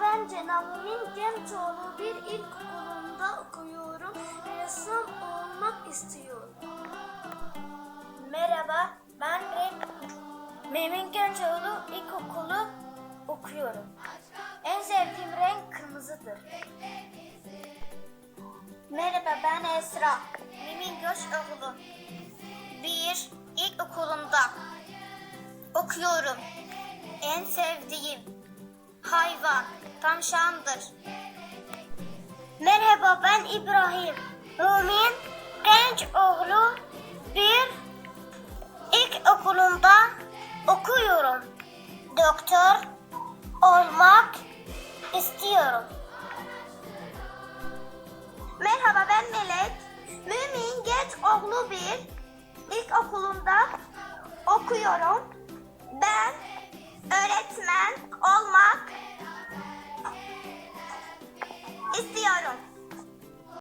Ben Cenab-ı Gençoğlu bir ilkokulunda okuyorum. Ressam olmak istiyorum. Merhaba ben Memin Gençoğlu ilkokulu okuyorum. En sevdiğim renk kırmızıdır. Merhaba ben Esra. Memin Göçoğlu. Bir ilkokulunda okuyorum. En sevdiğim hayvan tavşandır. Merhaba ben İbrahim. Mümin genç oğlu bir ilk okulunda okuyorum. Doktor olmak istiyorum. Merhaba ben Melek. Mümin genç oğlu bir ilk okulunda okuyorum. Ben öğretmen olmak istiyorum.